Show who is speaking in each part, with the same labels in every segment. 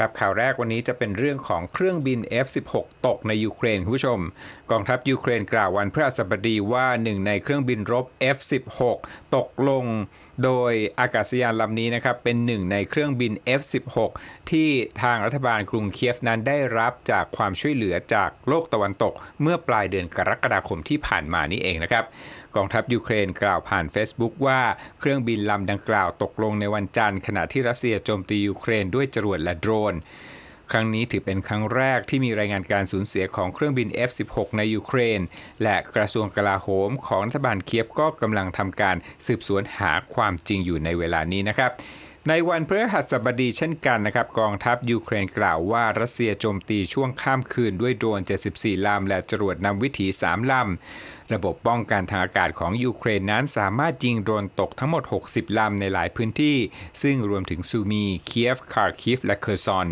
Speaker 1: ครับข่าวแรกวันนี้จะเป็นเรื่องของเครื่องบิน F-16 ตกในยูเครนคุณผู้ชม กองทัพยูเครนกล่าววันพฤหัสบดีว่าหนึ่งในเครื่องบินรบ F-16 ตกลงโดยอากาศยานลำนี้นะครับเป็นหนึ่งในเครื่องบิน F-16 ที่ทางรัฐบาลกรุงเคียฟนั้นได้รับจากความช่วยเหลือจากโลกตะวันตก เมื่อปลายเดือนกรกฎาคมที่ผ่านมานี้เองนะครับกองทัพยูเครนกล่าวผ่าน Facebook ว่าเครื่องบินลำดังกล่าวตกลงในวันจันทร์ ขณะที่รัสเซียโจมตียูเครนด้วยจรวดและโดรน ครั้งนี้ถือเป็นครั้งแรกที่มีรายงานการสูญเสียของเครื่องบิน F-16 ในยูเครน และกระทรวงกลาโหมของรัฐบาลเคียฟก็กำลังทำการสืบสวนหาความจริงอยู่ในเวลานี้นะครับในวันพฤหัสบดีเช่นกันนะครับ กองทัพยูเครนกล่าวว่ารัสเซียโจมตีช่วงข้ามคืนด้วยโดรน 74 ลำ และจรวดนำวิถี 3 ลำ ระบบป้องกันทางอากาศของยูเครนนั้นสามารถยิงโดรนตกทั้งหมด 60 ลำในหลายพื้นที่ ซึ่งรวมถึงซูมี เคียฟ คาร์คิฟ และเคอร์ซอน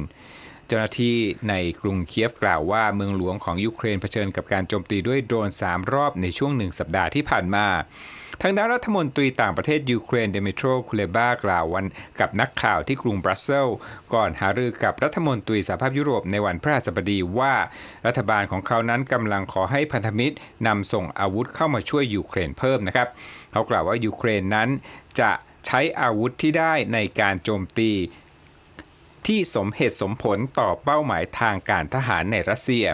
Speaker 1: เจ้าหน้าที่ในกรุงเคียฟกล่าวว่าเมืองหลวงของยูเครนเผชิญกับการโจมตีด้วยโดรน 3 รอบในช่วงหนึ่งสัปดาห์ที่ผ่านมาทางด้านรัฐมนตรีต่างประเทศยูเครนเดมิโตรคูเลบากล่าววันกับนักข่าวที่กรุงบรัสเซลส์ก่อนหารือกับรัฐมนตรีสหภาพยุโรปในวันพฤหัสบดีว่า รัฐบาลของเขานั้นกำลังขอให้พันธมิตรนำส่งอาวุธเข้ามาช่วยยูเครนเพิ่มนะครับ เขากล่าวว่ายูเครนนั้นจะใช้อาวุธที่ได้ในการโจมตี ที่สมเหตุสมผลต่อเป้าหมายทางการทหารในรัสเซีย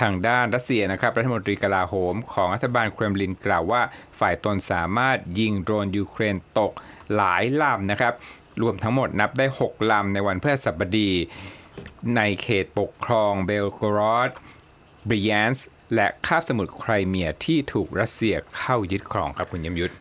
Speaker 1: ทางด้านรัสเซียนะครับรัฐมนตรีกลาโหมของรัฐบาลเครมลินกล่าวว่า ฝ่ายตนสามารถยิงโดรนยูเครนตกหลายลำนะครับ รวมทั้งหมดนับได้ 6 ลำในวันพฤหัสบดี ในเขตปกครองเบลกรอดบริยานส์และคาบสมุทรไครเมียที่ถูกรัสเซียเข้ายึดครองครับคุณยมยุทธ